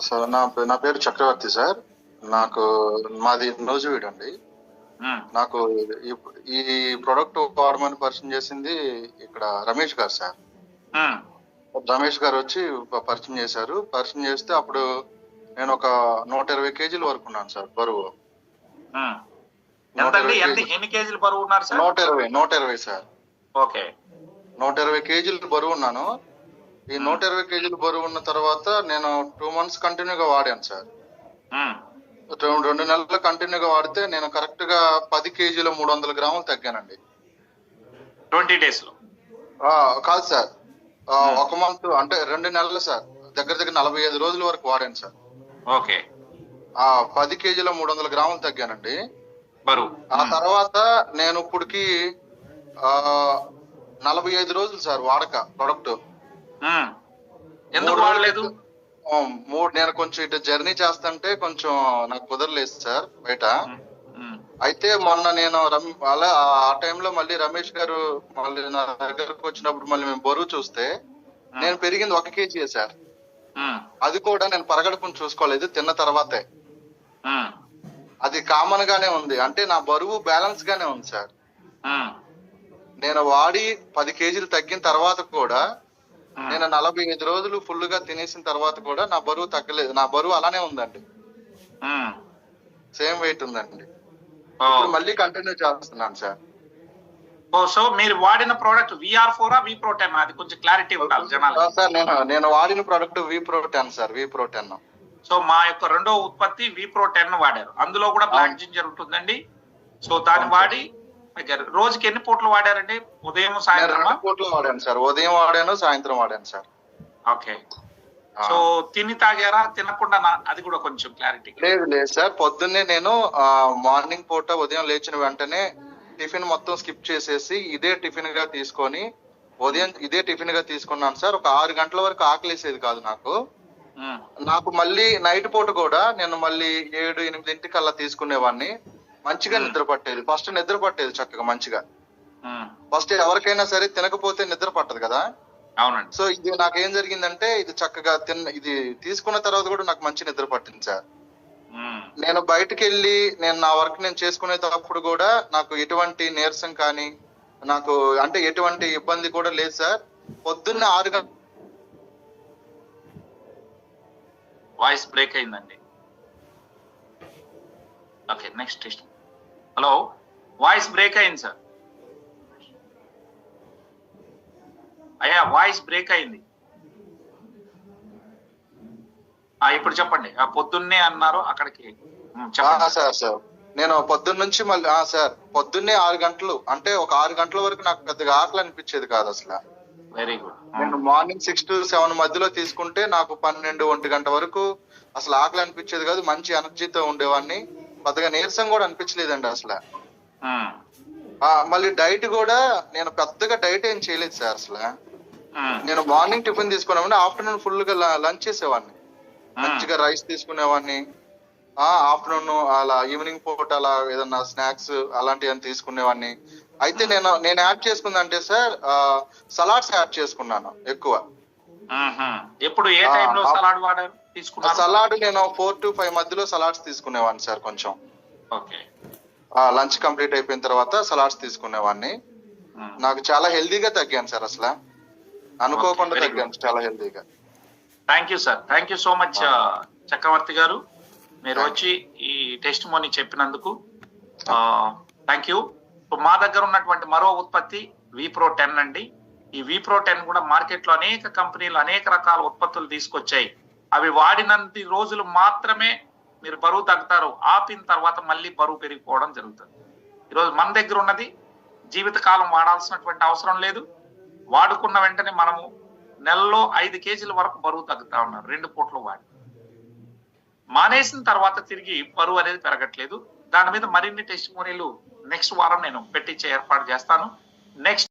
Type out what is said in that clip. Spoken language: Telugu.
సార్ నా నా పేరు చక్రవర్తి సార్. నాకు మాది నోజువీడ్ అండి. నాకు ఈ- ప్రోడక్ట్ వాడమని పరిచయం చేసింది ఇక్కడ రమేష్ గారు సార్. రమేష్ గారు వచ్చి పరిచయం చేశారు. పరిచయం చేస్తే అప్పుడు నేను ఒక నూట ఇరవై కేజీల వరకు ఉన్నాను సార్ బరువు. కేజీలు. ఎన్ని కేజీలు బరువు ఉన్నారు సార్? నూట ఇరవై నూట ఇరవై సార్. ఓకే. నూట ఇరవై కేజీలు బరువు ఉన్నాను. ఈ నూట ఇరవై కేజీలు బరువు ఉన్న తర్వాత నేను టూ మంత్స్ కంటిన్యూగా వాడాను సార్. రెండు నెలలు కంటిన్యూగా వాడితే నేను కరెక్ట్గా పది కేజీలు మూడు వందల గ్రాములు తగ్గానండి. ట్వంటీ డేస్లో. కాదు సార్. ఒక మంత్ అంటే రెండు నెలలు సార్. దగ్గర దగ్గర నలభై ఐదు రోజుల వరకు వాడాను సార్. ఓకే. ఆ పది కేజీల మూడు వందల గ్రాములు తగ్గానండి. బరువు. ఆ తర్వాత నేను ఇప్పటికి ఆ నలభై ఐదు రోజులు సార్ వాడక ప్రొడక్ట్. ఎందుకు మూడు వాడలేదు మూడు నేను కొంచెం ఇటు జర్నీ చేస్తుంటే కొంచెం నాకు కుదరలేదు సార్ బయట. అయితే మొన్న నేను అలా ఆ టైంలో మళ్ళీ రమేష్ గారు మళ్ళీ నా దగ్గరకు వచ్చినప్పుడు మళ్ళీ మేము బరువు చూస్తే నేను పెరిగింది ఒక కేజీ సార్. అది కూడా నేను పరగడుపుని చూసుకోలేదు తిన్న తర్వాతే. అది కామన్ గానే ఉంది అంటే నా బరువు బ్యాలెన్స్ గానే ఉంది సార్. నేను వాడి పది కేజీలు తగ్గిన తర్వాత కూడా. నేను నలభై ఐదు రోజులు ఫుల్గా తినేసిన తర్వాత కూడా నా బరువు తగ్గలేదు. నా బరువు అలానే ఉందండి. సేమ్ వెయిట్ ఉందండి. ఇప్పుడు మళ్ళీ కంటిన్యూ చేస్తున్నాను సార్. ఓ సో మీరు వాడిన product VR four V pro ten అది కొంచెం క్లారిటీ ఉండాలి జనాలు సార్ నేను నేను వాడిన product V pro ten sir V pro ten so మా యొక్క రెండో ఉత్పత్తి వి ప్రో టెన్ వాడారు. అందులో కూడా బ్లాక్ జింజర్ ఉంటుందండి. సో దాన్ని వాడి తగ్గారు. రోజుకి ఎన్ని పూటలు వాడారండి? ఉదయం సాయంత్రం పూట్లు వాడాను సార్. ఉదయం వాడాను సాయంత్రం వాడాను సార్. ఓకే. సో తిని తాగారా? తినకుండా నా- అది కూడా కొంచెం క్లారిటీ. లేదు లేదు సార్. పొద్దున్నే నేను మార్నింగ్ పూట ఉదయం లేచిన వెంటనే టిఫిన్ మొత్తం స్కిప్ చేసేసి ఇదే టిఫిన్గా తీసుకొని ఉదయం ఇదే టిఫిన్గా తీసుకున్నాను సార్. ఒక ఆరు గంటల వరకు ఆకలేసేది కాదు నాకు. నాకు మళ్ళీ నైట్ పూట కూడా నేను మళ్ళీ ఏడు ఎనిమిదింటికల్లా తీసుకునేవాడిని మంచిగా నిద్ర పట్టేది. ఫస్ట్ నిద్ర పట్టేది చక్కగా మంచిగా. ఫస్ట్ ఎవరికైనా సరే తినకపోతే నిద్ర పట్టదు కదా? అవునండి. సో ఇది నాకేం జరిగిందంటే ఇది చక్కగా తిన్న ఇది తీసుకున్న తర్వాత కూడా నాకు మంచి నిద్ర పట్టింది సార్. నేను బయటకు వెళ్ళి నేను నా వర్క్ నేను చేసుకునేటప్పుడు కూడా నాకు ఎటువంటి నీరసం కానీ నాకు అంటే ఎటువంటి ఇబ్బంది కూడా లేదు సార్. పొద్దున్న ఆరు గంటల వాయిస్ బ్రేక్ అయిందండి. Okay next hello voice break అయింది సార్. అయ్యా వాయిస్ బ్రేక్ అయింది. ఇప్పుడు చెప్పండి. ఆ, పొద్దున్నే అన్నారు అక్కడికి. సార్. సార్ నేను పొద్దున్న నుంచి మళ్ళీ సార్ పొద్దున్నే ఆరు గంటలు అంటే ఒక ఆరు గంటల వరకు నాకు పెద్దగా ఆకలి అనిపించేది కాదు అసలు. వెరీ గుడ్ నేను మార్నింగ్ సిక్స్ టు సెవెన్ మధ్యలో తీసుకుంటే నాకు పన్నెండు ఒంటి గంట వరకు అసలు ఆకలి అనిపించేది కాదు మంచి ఎనర్జీతో ఉండేవాడిని. పెద్దగా నీరసం కూడా అనిపించలేదండి అసలు. మళ్ళీ డైట్ కూడా నేను పెద్దగా డైట్ ఏం చేయలేదు సార్ అసలు. నేను మార్నింగ్ టిఫిన్ తీసుకున్నామంటే ఆఫ్టర్నూన్ ఫుల్గా లంచ్ చేసేవాడిని. మంచిగా రైస్ తీసుకునేవాడిని. ఆఫ్టర్నూన్ అలా ఈవినింగ్ పూట అలా ఏదన్నా స్నాక్స్ అలాంటివి తీసుకునేవాడిని. అయితే నేను నేను యాడ్ చేసుకుందంటే సార్ సలాడ్స్ యాడ్ చేసుకున్నాను ఎక్కువ. ఎప్పుడు ఏ టైంలో సలాడ్ వాడారు? తీసుకున్నారు. సలాడ్ నేను ఫోర్ టు ఫైవ్ మధ్యలో సలాడ్స్ తీసుకునేవాడిని సార్ కొంచెం. ఓకే. లంచ్ కంప్లీట్ అయిపోయిన తర్వాత సలాడ్స్ తీసుకునేవాడిని. నాకు చాలా హెల్దీగా తగ్గాను సార్ అసలు. అనుకోకుండా తగ్గాను చాలా హెల్దీగా. Thank you sir. Thank you so much Chakravarthy garu. మీరు వచ్చి ఈ టెస్ట్ మోని చెప్పినందుకు థ్యాంక్ యూ. మా దగ్గర ఉన్నటువంటి మరో ఉత్పత్తి విప్రో టెన్ అండి. ఈ విప్రో టెన్ కూడా మార్కెట్లో అనేక కంపెనీలు అనేక రకాల ఉత్పత్తులు తీసుకొచ్చాయి. అవి వాడినంత రోజులు మాత్రమే మీరు బరువు తగ్గుతారు. ఆపిన తర్వాత మళ్ళీ బరువు పెరిగిపోవడం జరుగుతుంది. ఈరోజు మన దగ్గర ఉన్నది జీవితకాలం వాడాల్సినటువంటి అవసరం లేదు. వాడుకున్న వెంటనే మనము నెలలో ఐదు కేజీల వరకు బరువు తగ్గుతా ఉన్నారు. రెండు పూట్లు వాడి. మానేసిన తర్వాత తిరిగి బరువు అనేది పెరగట్లేదు. దాని మీద మరిన్ని టెస్ట్ నెక్స్ట్ వారం నేను పెట్టించే ఏర్పాటు చేస్తాను. నెక్స్ట్